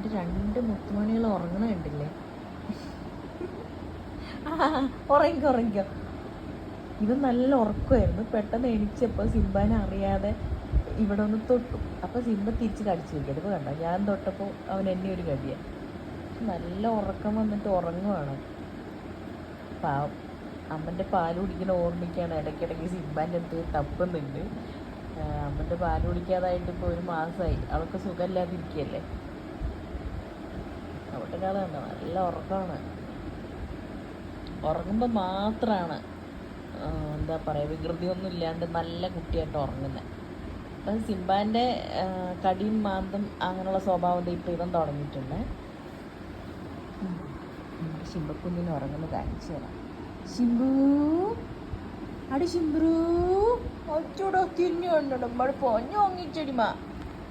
എന്റെ രണ്ട് മുത്തുമണികൾ ഉറങ്ങണ കണ്ടില്ലേ? ഉറങ്ങിക്കോ ഉറങ്ങിക്കോ. ഇത് നല്ല ഉറക്കമായിരുന്നു പെട്ടെന്ന് എണിച്ചപ്പോൾ സിംബാനെ അറിയാതെ ഇവിടെ ഒന്ന് തൊട്ടു. അപ്പോൾ സിംബ തിരിച്ച് കടിച്ചു വയ്ക്കും അതിപ്പോൾ കണ്ട? ഞാൻ തൊട്ടപ്പോൾ അവൻ എന്നെ ഒരു കടിയാണ് നല്ല ഉറക്കം വന്നിട്ട് ഉറങ്ങുവാണ്. പാവം. അമ്മന്റെ പാൽ കുടിക്കുന്ന ഓർമ്മിക്കാണ് ഇടയ്ക്കിടയ്ക്ക് സിംബാന്റെ അടുത്ത് തപ്പുന്നുണ്ട്. അമ്മന്റെ പാൽ കുടിക്കാതായിട്ട് ഇപ്പോൾ ഒരു മാസമായി അവൾക്ക് സുഖമില്ലാതിരിക്കുകയല്ലേ? അവിടെ കണ്ടോ? നല്ല ഉറക്കമാണ്. ഉറങ്ങുമ്പോൾ മാത്രമാണ് എന്താ പറയുക വികൃതിയൊന്നും ഇല്ലാണ്ട് നല്ല കുട്ടിയായിട്ട് ഉറങ്ങുന്നത് അപ്പം സിംബാന്റെ കടിയും മാന്തും അങ്ങനെയുള്ള സ്വഭാവം ഇപ്പം ഇവൻ തുടങ്ങിയിട്ടുണ്ട്. ശിമ്പക്കുഞ്ഞിന് ഉറങ്ങുന്ന കാണിച്ചു തരാം ശിമ്പു അടി ശിംബ്രു ഒച്ചൂടെ തിരിഞ്ഞു കണ്ടോ നമ്മുടെ പൊഞ്ഞു വാങ്ങിച്ചടി മാ.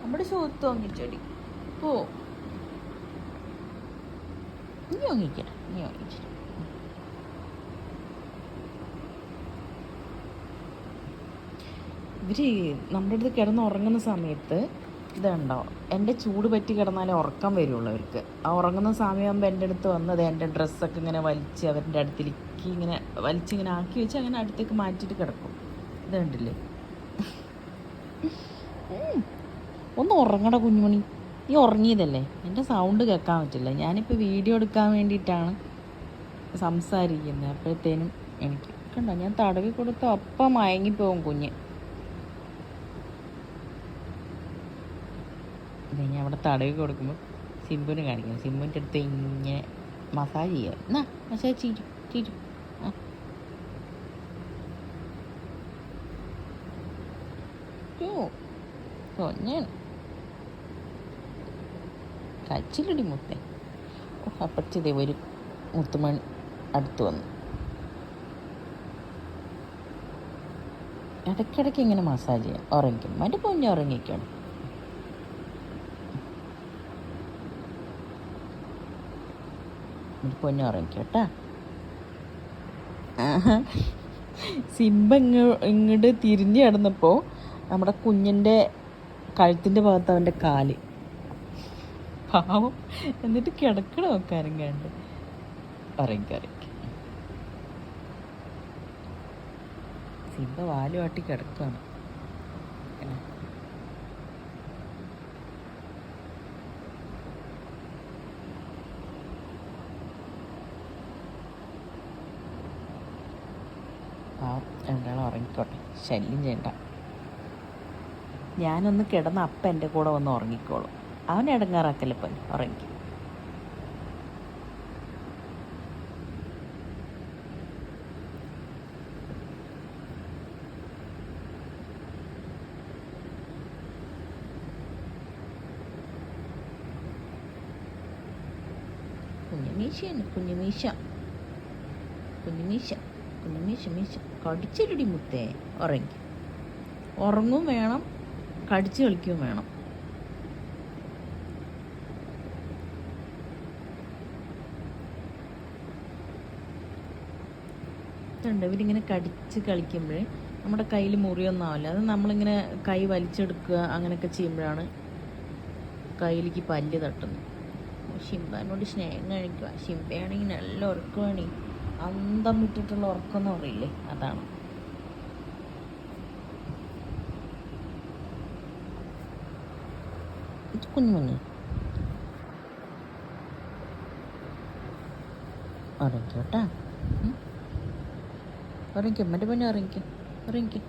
നമ്മുടെ സുഹൃത്ത് വാങ്ങിച്ചടി പോ. നീ വാങ്ങിക്കട്ടെ നീ ഇവർ നമ്മുടെ അടുത്ത് കിടന്ന് ഉറങ്ങുന്ന സമയത്ത് ഇതുണ്ടോ? എന്റെ ചൂട് പറ്റി കിടന്നാലേ ഉറക്കം വരുള്ളൂ അവർക്ക് ആ ഉറങ്ങുന്ന സമയമാകുമ്പോൾ എന്റെ അടുത്ത് വന്നത് എന്റെ ഡ്രസ്സൊക്കെ ഇങ്ങനെ വലിച്ച് അവരുടെ അടുത്തിലേക്ക് ഇങ്ങനെ വലിച്ചിങ്ങനെ ആക്കി വെച്ച് അങ്ങനെ അടുത്തേക്ക് മാറ്റിയിട്ട് കിടക്കും. ഇത് ഒന്ന് ഉറങ്ങട കുഞ്ഞുമണി. നീ ഉറങ്ങിയതല്ലേ? എന്റെ സൗണ്ട് കേൾക്കാൻ പറ്റില്ല. ഞാനിപ്പോൾ വീഡിയോ എടുക്കാൻ വേണ്ടിയിട്ടാണ് സംസാരിക്കുന്നത് അപ്പോഴത്തേനും എനിക്ക് കണ്ടോ? ഞാൻ തടവി കൊടുത്ത അപ്പം മയങ്ങിപ്പോവും കുഞ്ഞ്. ഞാൻ അവിടെ തടവി കൊടുക്കുമ്പോൾ സിംബുവിന് കാണിക്കുന്നു. സിംബുവിന്റെ അടുത്ത് ഇങ്ങനെ മസാജ് ചെയ്യുക എന്നാ മസാജ് ചീരും ചീരും ആ. ഞാൻ കച്ചിലടി മുത്തേ അപ്പച്ചതേ ഒരു മുത്തുമൺ അടുത്തു വന്നു. ഇടയ്ക്കിടയ്ക്ക് ഇങ്ങനെ മസാജ് ചെയ്യാം. ഉറങ്ങിക്കും. മറ്റേ പൊഞ്ഞ് ഉറങ്ങിക്കണം. പൊഞ്ഞ ഉറങ്ങിക്കോട്ടാ സിംബ ഇങ്ങ ഇങ്ങോട്ട് തിരിഞ്ഞ് കിടന്നപ്പോൾ നമ്മുടെ കുഞ്ഞിന്റെ കഴുത്തിന്റെ ഭാഗത്ത് അവന്റെ കാൽ. പാവം. എന്നിട്ട് കിടക്കണ നോക്കാനും കണ്ട് പറയും ഇറങ്ങി സിംബ വാലുവാട്ടി കിടക്കുകയാണ് പാവം ഉറങ്ങിക്കോട്ടെ. ശല്യം ചെയ്യണ്ട. ഞാനൊന്ന് കിടന്ന അപ്പം എന്റെ കൂടെ വന്ന് ഉറങ്ങിക്കോളും. അവനെ ഇടങ്ങാറാക്കല്ലേ പോയി ഉറങ്ങി. കുഞ്ഞുമീശയാണ് കുഞ്ഞുമീശ. കുഞ്ഞുമീശ കുഞ്ഞുമീശ മീശ. കടിച്ചിരടി മുത്തേ ഉറങ്ങി. ഉറങ്ങും വേണം കടിച്ചു കളിക്കുകയും വേണം. ഇതുണ്ട് ഇവരിങ്ങനെ കടിച്ച് കളിക്കുമ്പോഴേ നമ്മുടെ കയ്യിൽ മുറിയൊന്നും ആവില്ല അത് നമ്മളിങ്ങനെ കൈ വലിച്ചെടുക്കുക അങ്ങനെയൊക്കെ ചെയ്യുമ്പോഴാണ് കയ്യിലേക്ക് പല്ല് തട്ടുന്നത്. ഷിംബാനോട് സ്നേഹം കഴിക്കുക ഷിംബയാണെങ്കിൽ നല്ല ഉറക്കമാണ്. അന്തം വിട്ടിട്ടുള്ള ഉറക്കം എന്ന് പറയില്ലേ? അതാണ്. കുഞ്ഞുമണി ഉറങ്ങിക്കോട്ടാ ഉറങ്ങിക്കും മറ്റേ പൊന്നെ ഇറങ്ങിക്കും. ഉറങ്ങിക്കും